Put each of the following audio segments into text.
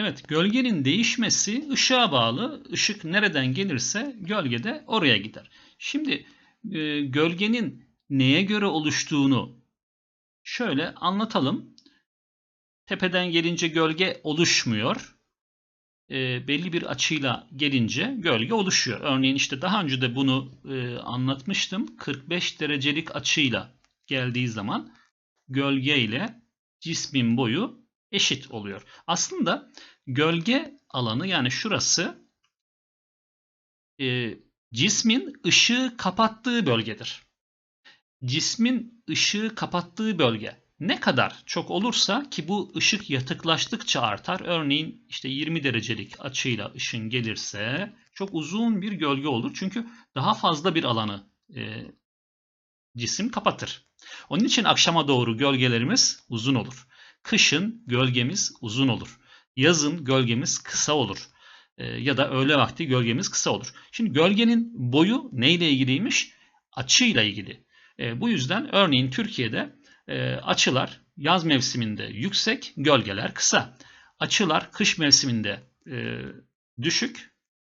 Evet, gölgenin değişmesi ışığa bağlı. Işık nereden gelirse gölge de oraya gider. Şimdi e, gölgenin neye göre oluştuğunu şöyle anlatalım. Tepeden gelince gölge oluşmuyor. E, belli bir açıyla gelince gölge oluşuyor. Örneğin işte daha önce de bunu e, anlatmıştım. 45 derecelik açıyla geldiği zaman gölge ile cismin boyu eşit oluyor. Aslında gölge alanı yani şurası e, cismin ışığı kapattığı bölgedir. Cismin ışığı kapattığı bölge ne kadar çok olursa ki bu ışık yatıklaştıkça artar. Örneğin işte 20 derecelik açıyla ışın gelirse çok uzun bir gölge olur. Çünkü daha fazla bir alanı e, cisim kapatır. Onun için akşama doğru gölgelerimiz uzun olur. Kışın gölgemiz uzun olur. Yazın gölgemiz kısa olur. E, ya da öğle vakti gölgemiz kısa olur. Şimdi gölgenin boyu neyle ilgiliymiş? Açıyla ilgili. E, bu yüzden örneğin Türkiye'de e, açılar yaz mevsiminde yüksek, gölgeler kısa. Açılar kış mevsiminde e, düşük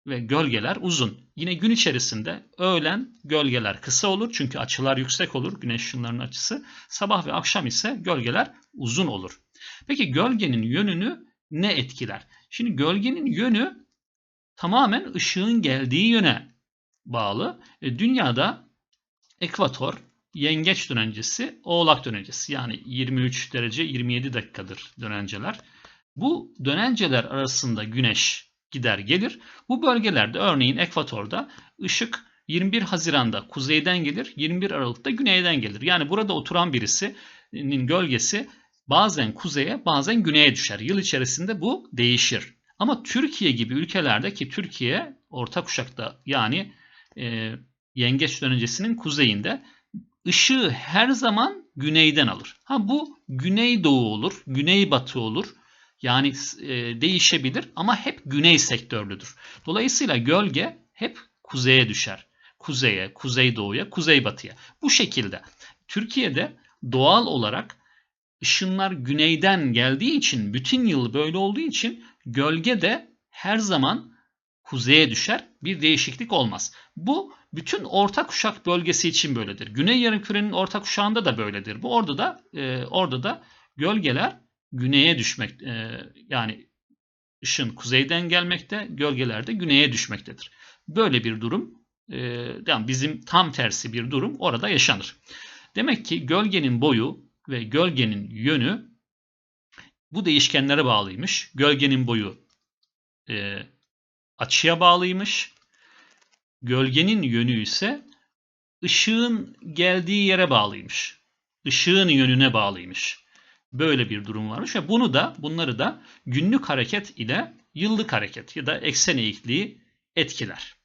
ve gölgeler uzun. Yine gün içerisinde öğlen gölgeler kısa olur çünkü açılar yüksek olur güneş ışınlarının açısı. Sabah ve akşam ise gölgeler uzun olur. Peki gölgenin yönünü ne etkiler? Şimdi gölgenin yönü tamamen ışığın geldiği yöne bağlı. E, dünyada ekvator, yengeç dönencesi, oğlak dönencesi yani 23 derece 27 dakikadır dönenceler. Bu dönenceler arasında güneş gider gelir. Bu bölgelerde örneğin ekvatorda ışık 21 Haziran'da kuzeyden gelir, 21 Aralık'ta güneyden gelir. Yani burada oturan birisinin gölgesi bazen kuzeye bazen güneye düşer. Yıl içerisinde bu değişir. Ama Türkiye gibi ülkelerde ki Türkiye orta kuşakta yani e, yengeç dönencesinin kuzeyinde ışığı her zaman güneyden alır. Ha bu güneydoğu olur, güneybatı olur. Yani e, değişebilir ama hep güney sektörlüdür. Dolayısıyla gölge hep kuzeye düşer. Kuzeye, kuzeydoğuya, kuzeybatıya. Bu şekilde. Türkiye'de doğal olarak ışınlar güneyden geldiği için, bütün yıl böyle olduğu için gölge de her zaman kuzeye düşer. Bir değişiklik olmaz. Bu bütün orta kuşak bölgesi için böyledir. Güney yarımkürenin orta kuşağında da böyledir. Bu orada da e, orada da gölgeler güneye düşmek e, yani ışın kuzeyden gelmekte, gölgeler de güneye düşmektedir. Böyle bir durum e, yani bizim tam tersi bir durum orada yaşanır. Demek ki gölgenin boyu ve gölgenin yönü bu değişkenlere bağlıymış. Gölgenin boyu e, açıya bağlıymış. Gölgenin yönü ise ışığın geldiği yere bağlıymış. Işığın yönüne bağlıymış. Böyle bir durum varmış ve bunu da bunları da günlük hareket ile yıllık hareket ya da eksen eğikliği etkiler.